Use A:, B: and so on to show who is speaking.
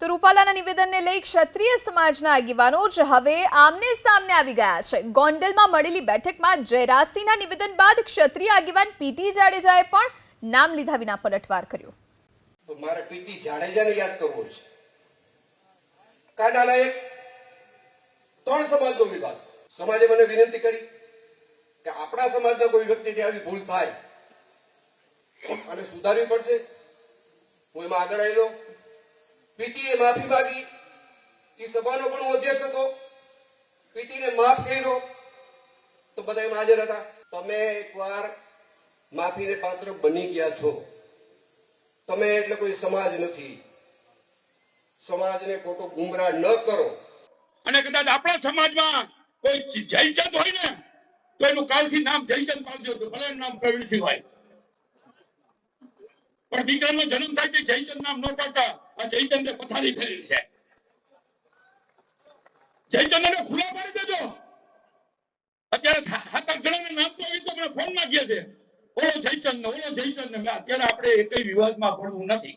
A: તો રૂપાલાના નિવેદનને લઈ ક્ષત્રિય સમાજના આગેવાનો જ હવે આમને સામને આવી ગયા છે. ગોંડલમાં મળેલી બેઠકમાં જયરાજસિંહના નિવેદન બાદ ક્ષત્રિય આગેવાન પીટી જાડેજાએ પણ નામ લીધા વિના પલટવાર કર્યો.
B: મારે પીટી જાડેજાને યાદ કરવો છે. કાંડાના ત્રણ સમાજનો વિભાગ. સમાજે મને વિનંતી કરી કે આપણા સમાજના કોઈ વ્યક્તિથી આવી ભૂલ થાય, અને સુધારવી પડશે. હું એમાં આગળ આવેલો માફી માગી. એ સભાનો પણ અધ્યક્ષ હતો. પીટીને માફ કર્યો તો બધા એમ હાજર હતા. તમે એકવાર માફીને પાત્ર બની ગયા છો. તમે એટલે કોઈ સમાજ નથી. સમાજને ખોટો ગુમરાહ ન કરો.
C: અને કદાચ આપણા સમાજમાં કોઈ જયચંદ હોય ને, તો એનું કાલથી નામ જયચંદ પાડજો ભલે નામ પ્રવીણસિંહ હોય. પણ દીકરાનો જન્મ થાય તે જયચંદ નામ ન પાડતા. આ જયચંદે પથારી ફેરવી છે. જયચંદ ને ખુલ્લા પાડી દેજો. અત્યારે સાત આઠ જણાના નામ તો આવી તો ફોન કહે છે. ઓલો જયચંદ ઓલો જયચંદ અત્યારે આપણે એકય વિવાદમાં પડવું નથી.